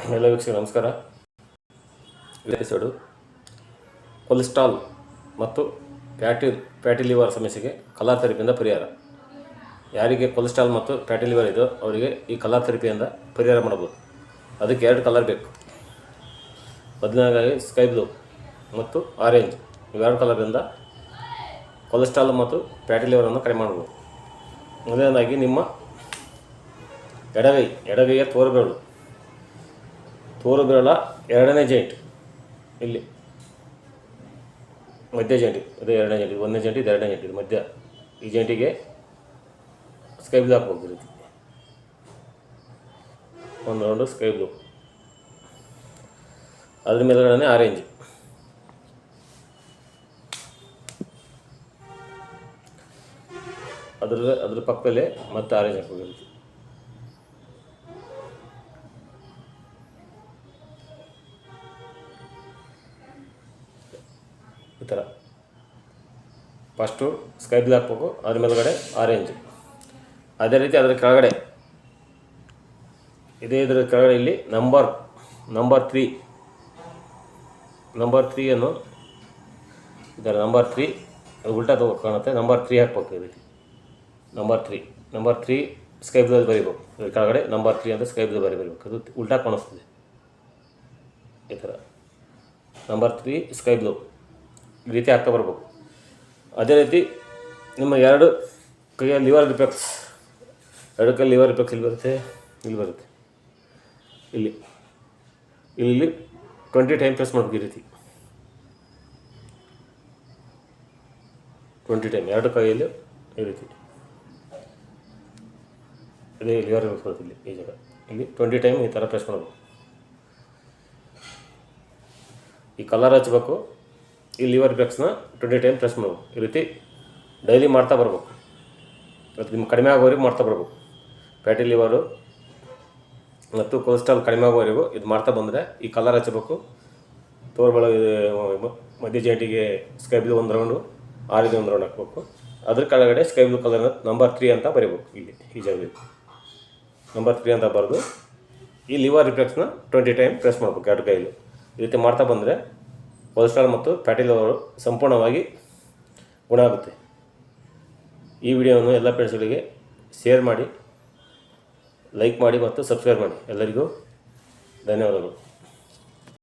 ಎಲ್ಲ ವೀಕ್ಷಕರು, ನಮಸ್ಕಾರ. ಎಪಿಸೋಡು. ಕೊಲೆಸ್ಟ್ರಾಲ್ ಮತ್ತು ಫ್ಯಾಟಿ ಫ್ಯಾಟಿ ಲಿವರ್ ಸಮಸ್ಯೆಗೆ ಕಲಾ ಥೆರಪಿಯಿಂದ ಪರಿಹಾರ. ಯಾರಿಗೆ ಕೊಲೆಸ್ಟ್ರಾಲ್ ಮತ್ತು ಫ್ಯಾಟಿ ಲಿವರ್ ಇದೆಯೋ ಅವರಿಗೆ ಈ ಕಲಾ ಥೆರಪಿಯಿಂದ ಪರಿಹಾರ ಮಾಡ್ಬೋದು ಅದಕ್ಕೆ ಎರಡು ಕಲರ್ ಬೇಕು. ಮೊದಲನೇದಾಗಿ ಸ್ಕೈ ಬ್ಲೂ ಮತ್ತು ಆರೆಂಜ್. ಇವೆರಡು ಕಲರಿಂದ ಕೊಲೆಸ್ಟ್ರಾಲ್ ಮತ್ತು ಫ್ಯಾಟಿ ಲಿವರನ್ನು ಕಡಿಮೆ ಮಾಡ್ಬೋದು ಮೊದಲನೇದಾಗಿ ನಿಮ್ಮ ಎಡಗೈ ಎಡಗೈಯ ತೋರುಬೆರಳ ಎರಡನೇ ಜಾಯಿಂಟ್ ಇಲ್ಲಿ. ಮಧ್ಯ ಜಾಯಿಂಟ್ ಅದೇ ಎರಡನೇ ಜಾಯಿಂಟ್ ಒಂದನೇ ಜಾಯಿಂಟ್ ಇದು ಎರಡನೇ ಜಾಯಿಂಟ್ ಇದು ಮಧ್ಯ. ಈ ಜಾಯಿಂಟಿಗೆ ಸ್ಕೈ ಬ್ಲಾಕ್ ಹೋಗಿರುತ್ತೆ ಒಂದು ರೌಂಡು ಸ್ಕೈ ಬ್ಲೂ. ಅದ್ರ ಮೇಲ್ಗಡೆ ಆರೆಂಜ್ ಅದ್ರ ಅದ್ರ ಪಕ್ಕದಲ್ಲೇ ಮತ್ತೆ ಆರೆಂಜ್ ಹಾಕ್ಬೇಕು ಈ ಥರ ಫಸ್ಟು ಸ್ಕೈ ಬ್ಲೂ ಹಾಕ್ಬೇಕು ಅದ್ರ ಮೇಲ್ಗಡೆ ಆರೆಂಜ್ ಅದೇ ರೀತಿ ಅದರ ಕೆಳಗಡೆ. ಇದೇ ಇದರ ಕೆಳಗಡೆ ಇಲ್ಲಿ ನಂಬರ್ ನಂಬರ್ ತ್ರೀ ನಂಬರ್ ತ್ರೀಯನ್ನು ಇದರ ನಂಬರ್ ತ್ರೀ ಅದು ಉಲ್ಟಾ ತಗೋ ಕಾಣುತ್ತೆ. ನಂಬರ್ ತ್ರೀ ಹಾಕ್ಬೇಕು ಈ ರೀತಿ. Number three number three sky blue ಬರಿಬೇಕು. ಕೆಳಗಡೆ ನಂಬರ್ ತ್ರೀ ಅಂತ ಸ್ಕೈ ಬ್ಲೂ ಬರಿ ಬರಿಬೇಕು. ಅದು ಉಲ್ಟಾ ಕಾಣಿಸ್ತದೆ. ಈ ಥರ ನಂಬರ್ ತ್ರೀ ಸ್ಕೈ ಬ್ಲೂ ರೀತಿ ಆಗ್ತಾ ಬರಬೇಕು. ಅದೇ ರೀತಿ ನಿಮ್ಮ ಎರಡು ಕೈಯ ಲಿವರ್ ರಿಫ್ಲೆಕ್ಸ್ ಎರಡು ಕೈ ಲಿವರ್ ರಿಫ್ಲೆಕ್ಸ್ ಇಲ್ಲಿ ಬರುತ್ತೆ ಇಲ್ಲಿ ಬರುತ್ತೆ. ಇಲ್ಲಿ ಇಲ್ಲಿ ಟ್ವೆಂಟಿ ಟೈಮ್ ಪ್ರೆಸ್ ಮಾಡಬೇಕು ಈ ರೀತಿ. ಟ್ವೆಂಟಿ ಟೈಮ್ ಎರಡು ಕೈಯಲ್ಲಿ ಈ ರೀತಿ. ಅದೇ ಲಿವರ್ ರಿಫ್ಲೆಕ್ಸ್ ಬರುತ್ತೆ ಇಲ್ಲಿ, ಈ ಜಾಗ. ಇಲ್ಲಿ ಟ್ವೆಂಟಿ ಟೈಮ್ ಈ ಥರ ಪ್ರೆಸ್ ಮಾಡಬೇಕು. ಈ ಕಲರ್ ಹಚ್ಬೇಕು. ಈ ಲಿವರ್ ಬ್ರೆಕ್ಸ್ನ ಟ್ವೆಂಟಿ ಟೈಮ್ ಪ್ರೆಸ್ ಮಾಡ್ಬೇಕು ಈ ರೀತಿ ಡೈಲಿ ಮಾಡ್ತಾ ಬರ್ಬೇಕು. ಮತ್ತು ನಿಮ್ಗೆ ಕಡಿಮೆ ಆಗೋವರೆಗೂ ಮಾಡ್ತಾ ಬರ್ಬೇಕು. ಫ್ಯಾಟಿ ಲಿವರು ಮತ್ತು ಕೊಲೆಸ್ಟ್ರಾಲ್ ಕಡಿಮೆ ಆಗೋವರೆಗೂ ಇದು ಮಾಡ್ತಾ ಬಂದರೆ ಈ ಕಲರ್ ಹಚ್ಚಬೇಕು. ತೋರ್ಬಳ ಮಧ್ಯ ಜಾಯಿಂಟಿಗೆ ಸ್ಕೈ ಬ್ಲೂ ಒಂದು ರೌಂಡು ಆರಿಗೆ ಒಂದು ರೌಂಡ್ ಹಾಕ್ಬೇಕು. ಅದ್ರ ಕೆಳಗಡೆ sky blue colour number three ಅಂತ ಬರೀಬೇಕು ಇಲ್ಲಿ, ಈ ಜಾಗದಲ್ಲಿ. ನಂಬರ್ ತ್ರೀ ಅಂತ ಬರೆದು ಈ ಲಿವರ್ ರಿಫ್ಲೆಕ್ಸ್ನ ಟ್ವೆಂಟಿ ಟೈಮ್ ಪ್ರೆಸ್ ಮಾಡ್ಬೇಕು ಎರಡು ಕೈಯಲ್ಲಿ ಈ ರೀತಿ ಮಾಡ್ತಾ ಬಂದರೆ ಕೊಲೆಸ್ಟ್ರಾಲ್ ಮತ್ತು ಫ್ಯಾಟಿ ಲಿವರ್ ಸಂಪೂರ್ಣವಾಗಿ ಗುಣ ಆಗುತ್ತೆ. ಈ ವಿಡಿಯೋವನ್ನು ಎಲ್ಲ ಫ್ರೆಂಡ್ಸ್ಗಳಿಗೆ ಶೇರ್ ಮಾಡಿ ಲೈಕ್ ಮಾಡಿ ಮತ್ತು ಸಬ್ಸ್ಕ್ರೈಬ್ ಮಾಡಿ. ಎಲ್ಲರಿಗೂ ಧನ್ಯವಾದಗಳು.